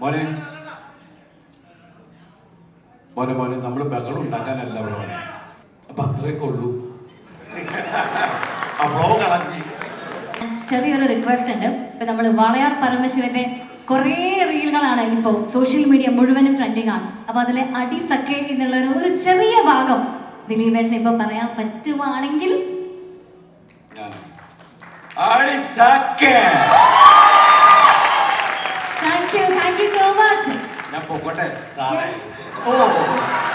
മോനെ. മോനെ മോനെ നമ്മൾ ബഹളം ഉണ്ടാക്കാനല്ല അവിടെ മോനെ അപ്പൊ അത്രയൊക്കെ ഉള്ളൂ. ആ ഫ്ലോ കളഞ്ഞി ചെറിയൊരു റിക്വസ്റ്റ് ഉണ്ട്. ഇപ്പൊ നമ്മൾ വളയാർ പരമശിവന്റെ കുറേ റീലുകളാണ് ഇപ്പോൾ സോഷ്യൽ മീഡിയ മുഴുവനും ട്രെൻഡിങ് ആണ്. അപ്പൊ അതിലെ അടി സക്കെ എന്നുള്ള ഒരു- ചെറിയ ഭാഗം ദിലീപേട്ടന് ഇപ്പൊ പറയാൻ പറ്റുവാണെങ്കിൽ അടിസക്കേ അടിസക്കെ. ഞാൻ പോകട്ടെ സാറേ. ഓ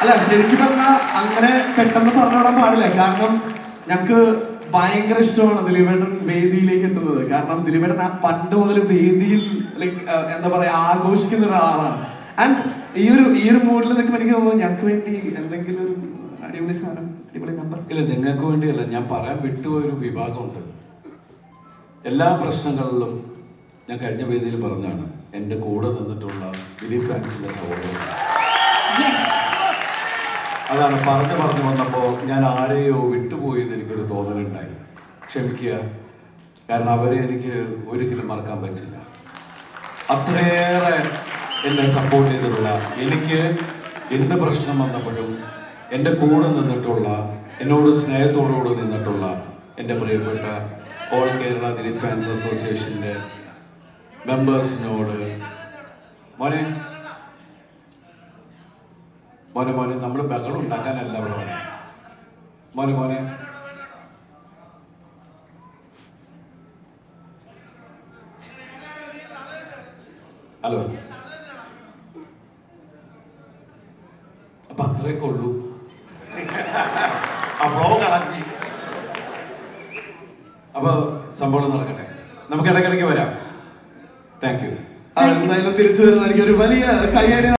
അല്ല ശരിക്കും പറഞ്ഞാൽ അങ്ങനെ പെട്ടെന്ന് പറഞ്ഞുവിടാൻ പാടില്ല. കാരണം ഞങ്ങക്ക് ഭയങ്കര ഇഷ്ടമാണ് ദിലീപേട്ടൻ വേദിയിലേക്ക് എത്തുന്നത്. കാരണം ദിലീപേട്ടൻ ആ പണ്ട് മുതൽ വേദിയിൽ ലൈക്ക് എന്താ പറയാ ആഘോഷിക്കുന്ന ഒരാളാണ്. ആൻഡ് ഈ ഒരു ഈ ഒരു മൂഡിൽ നിൽക്കുമ്പോൾ എനിക്ക് തോന്നുന്നു ഞങ്ങൾക്ക് വേണ്ടി എന്തെങ്കിലും ഒരു അടിപൊളി സാധനം അടിപൊളി നമ്പർ ഇല്ല നിങ്ങൾക്ക് വേണ്ടിയല്ല. ഞാൻ പറയാൻ വിട്ടുപോയൊരു വിഭാഗമുണ്ട്. എല്ലാ പ്രശ്നങ്ങളിലും ഞാൻ കഴിഞ്ഞ വേദിയിൽ പറഞ്ഞാണ് എന്റെ കൂടെ നിന്നിട്ടുള്ള ദിലീപ് ഫാൻസിന്റെ സഹോദരൻ. അതാണ് പറഞ്ഞു പറഞ്ഞു വന്നപ്പോൾ ഞാൻ ആരെയോ വിട്ടുപോയി എന്ന് എനിക്കൊരു തോന്നലുണ്ടായി. ക്ഷമിക്കുക. കാരണം അവരെ എനിക്ക് ഒരിക്കലും മറക്കാൻ പറ്റില്ല. അത്രയേറെ എന്നെ സപ്പോർട്ട് ചെയ്തിട്ടുള്ള എനിക്ക് എന്ത് പ്രശ്നം വന്നപ്പോഴും എന്റെ കൂടെ നിന്നിട്ടുള്ള എന്നോട് സ്നേഹത്തോടുകൂടി നിന്നിട്ടുള്ള എന്റെ പ്രിയപ്പെട്ട ഓൾ കേരള ദിലീപ് ഫാൻസ് അസോസിയേഷന്റെ മെമ്പേഴ്സിനോട് മോനെ. മോനെ മോനെ നമ്മൾ ബഹളം ഉണ്ടാക്കാനല്ല ഇവിടെ മോനെ മോനെ. ഹലോ. അപ്പൊ അത്രയൊക്കെ ഉള്ളൂ. ആ അപ്പൊ സംഭവം നടക്കട്ടെ. നമുക്ക് ഇടയ്ക്കിടയ്ക്ക് വരാം. താങ്ക് യു എന്തായാലും തിരിച്ചു വരുന്നതായിരിക്കും. ഒരു വലിയ കൈയടി